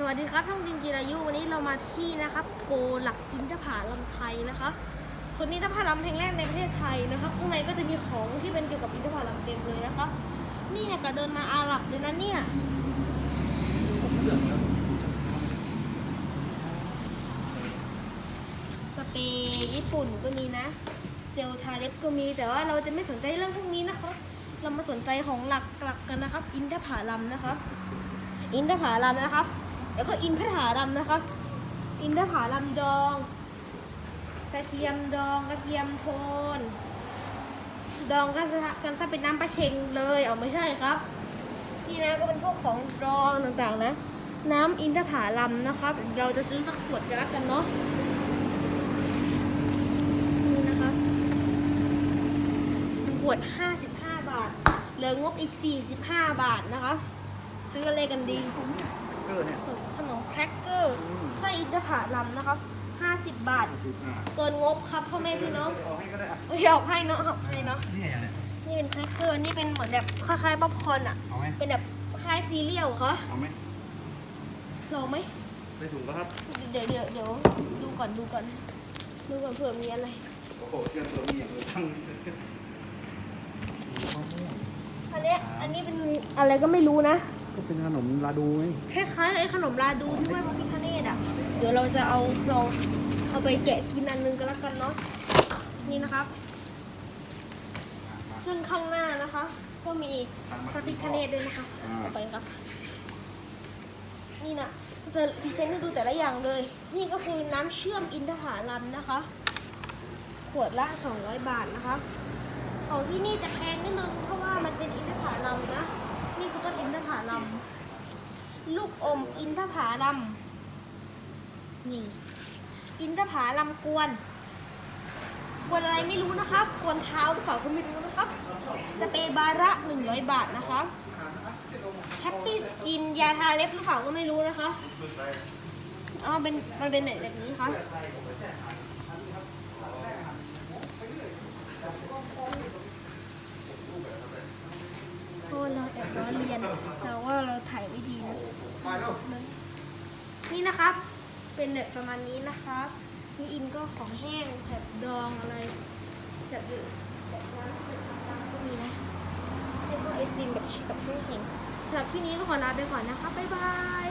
สวัสดีครับท่านจินจิรายุวันนี้เรามาที่นะครับ โกหลักอินทผาลัมไทยนะคะส่วนอินทผาลัมเพลงแรกในประเทศไทยนะคะข้างในก็จะมีของที่เป็นเกี่ยวกับอินทผาลัมเต็มเลยนะคะนี่เนี่ยก็เดินมาอาหรับเลยนะเนี่ยสเปรย์ญี่ปุ่นก็มีนะเจลทาเล็บก็มีแต่ว่าเราจะไม่สนใจเรื่องพวกนี้นะคะเรามาสนใจของหลักๆกันนะครับ อินทผาลัมนะคะอินทผาลัมนะครับ แล้วก็อินทผาลัมนะครับ อินทผาลัมดอง กระเทียมดองกระเทียมโทน ดองกันซะกันซะเป็นน้ำปลาเชงเลยเอาไม่ใช่ครับนี่นะก็เป็นพวกของดองต่างๆนะ น้ำอินทผาลัมนะครับ เราจะซื้อสักขวดกันล้วกันเนาะนี่นะครับขวด 55 บาทเหลืองบอีก 45 บาทนะคะ ซื้ออะไรกันดี เกอร์เนี่ย ขนมแครกเกอร์ไส้อินทผลัมนะครับ 50 บาท สิบห้าเกินงบครับพ่อแม่พี่น้องออกให้ก็ได้อะเอ้ยออกให้เนาะออกให้เนาะ นี่อย่างเนี้ยนี่เป็นแครกเกอร์ นี่เป็นเหมือนแบบคล้ายๆป๊อปคอร์นอะเอาไหมเป็นแบบคล้ายซีเรียลค่ะเอาไหมลองไหมไปถุงก็ครับเดี๋ยวเดี๋ยวเดี๋ยวดูก่อนดูก่อน ดูก่อนเผื่อมีอะไร โอ้โหเชื่อมตัวมีอย่างอื่นทั้งอันเนี้ยอันนี้เป็นอะไรก็ไม่รู้นะ ก็เป็นขนมลาดูไงคล้ายๆไอ้ขนมลาดูที่ไหว้พระพิฆเนศอะ เดี๋ยวเราจะเอาลองเอาไปแกะกินอันนึงก็แล้วกันเนาะ นี่นะครับ ซึ่งข้างหน้านะคะ ก็มีพระพิฆเนศด้วยนะคะเอาไปครับ นี่นะจะพรีเซนต์ให้ดูแต่ละอย่างเลย นี่ก็คือน้ำเชื่อมอินทผลัมนะคะ ขวดละ 200 บาทนะคะ ของที่นี่จะแพ อินทผลัม ลูกอมอินทผลัม นี่ อินทผลัมกวน กวนอะไรไม่รู้นะครับ กวนเท้าหรือเปล่าก็ไม่รู้นะครับ สเปรย์บาระ100บาทนะคะแฮปปี้สกินยาทาเล็บหรือเปล่าก็ไม่รู้นะคะอ๋อเป็นมันเป็นแบบนี้ค่ะ โทษเราแอบ ล้อเลียนแต่ว่าเราถ่ายไม่ดีนะนี่นะครับ เป็นแบบประมาณนี้นะครับนี่อินก็ของแห้งแบบดองอะไรแบบอื่นแบบน้ำต่างก็มีนะแล้วก็ไอติมแบบกับช่วยเห็นสำหรับที่นี้ก็ขอลาไปก่อนนะครับบ๊ายบาย